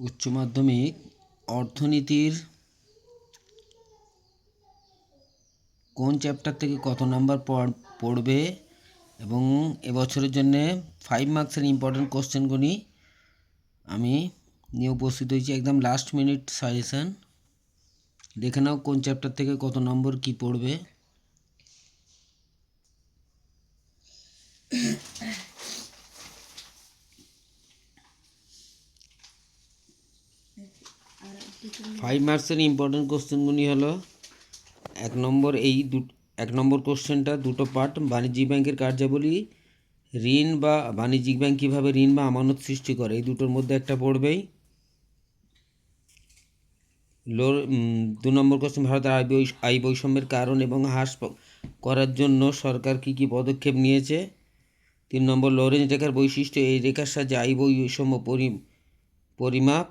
উচ্চ মাধ্যমিক অর্থনীতির কোন চ্যাপ্টার থেকে কত নাম্বার পড়- পড়বে এবং এবছরের জন্যে ফাইভ মার্কসের ইম্পর্টেন্ট কোশ্চেনগুলি আমি নিয়ে উপস্থিত হয়েছি। একদম লাস্ট মিনিট সাজেশান দেখে নাও কোন চ্যাপ্টার থেকে কত নম্বর কি পড়বে। ফাইভ মার্কসের ইম্পর্টেন্ট কোশ্চেনগুলি হলো, এক নম্বর এই দু, এক নম্বর কোশ্চেনটা দুটো পার্ট বাণিজ্যিক ব্যাংকের কার্যাবলী, ঋণ বা বাণিজ্যিক ব্যাংক কীভাবে ঋণ বা আমানত সৃষ্টি করে, এই দুটোর মধ্যে একটা পড়বেই। লো দু নম্বর কোশ্চেন ভারতের আয় আয় বৈষম্যের কারণ এবং হ্রাস করার জন্য সরকার কী কী পদক্ষেপ নিয়েছে? তিন নম্বর লরেন্স রেখার বৈশিষ্ট্য, এই রেখার সাহায্যে আয় বৈষম্য পরি, পরিমাপ।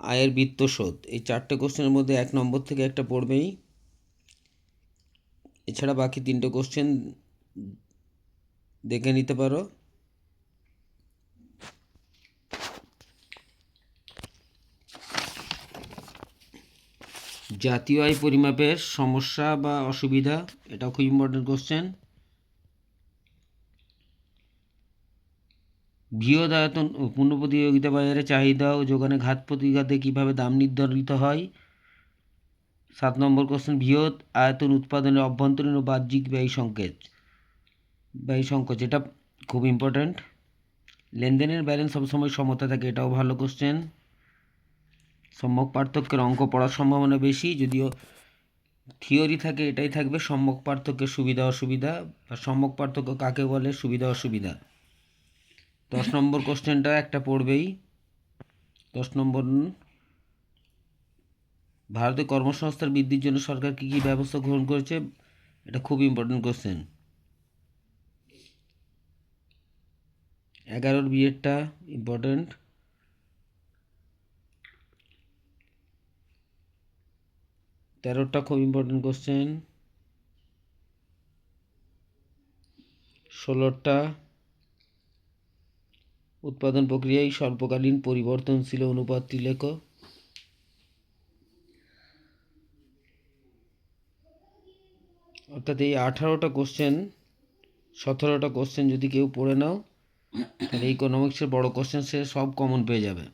আয়ের বৃত্তশোধ এই চারটে কোশ্চেনের মধ্যে এক নম্বর থেকে একটা পড়বেই। এছাড়া বাকি তিনটে কোশ্চেন দেখে নিতে পারো। জাতীয় আয় পরিমাপের সমস্যা বা অসুবিধা, এটাও খুব ইম্পর্টেন্ট কোশ্চেন বৃহৎ আয়তন ও পূর্ণ প্রতিযোগিতা বাজারে চাহিদা ও যোগানে ঘাত প্রতিঘাতে কীভাবে দাম নির্ধারিত হয়? সাত নম্বর কোশ্চেন, বৃহৎ আয়তন উৎপাদনের অভ্যন্তরীণ ও বাহ্যিক ব্যয় সংকেত। ব্যয় সংকোচ, এটা খুব ইম্পর্ট্যান্ট লেনদেনের ব্যালেন্স সবসময় সমতা থাকে, এটাও ভালো কোশ্চেন। সম্যক পার্থক্যের অঙ্ক পড়ার সম্ভাবনা বেশি, যদিও থিওরি থাকে, এটাই থাকবে সম্যক পার্থক্যের সুবিধা অসুবিধা বা সম্যক পার্থক্য কাকে বলে সুবিধা অসুবিধা দশ নম্বর কোশ্চেনটা একটা পড়বেই। দশ নম্বর ভারতে কর্মসংস্থান বৃদ্ধির জন্য সরকার কী কী ব্যবস্থা গ্রহণ করেছে? এটা খুব ইম্পর্টেন্ট কোশ্চেন এগারোর বিয়েরটা ইম্পর্টেন্ট তেরোটা খুব ইম্পর্টেন্ট কোশ্চেন ষোলোটা উৎপাদন প্রক্রিয়ায় স্বল্পকালীন পরিবর্তনশীল অনুপাতটি লেখো অর্থাৎ এই আঠারোটা কোশ্চেন সতেরোটা কোশ্চেন যদি কেউ পড়ে নাও, তাহলে ইকোনমিক্সের বড় কোশ্চেন সে সব কমন পেয়ে যাবে।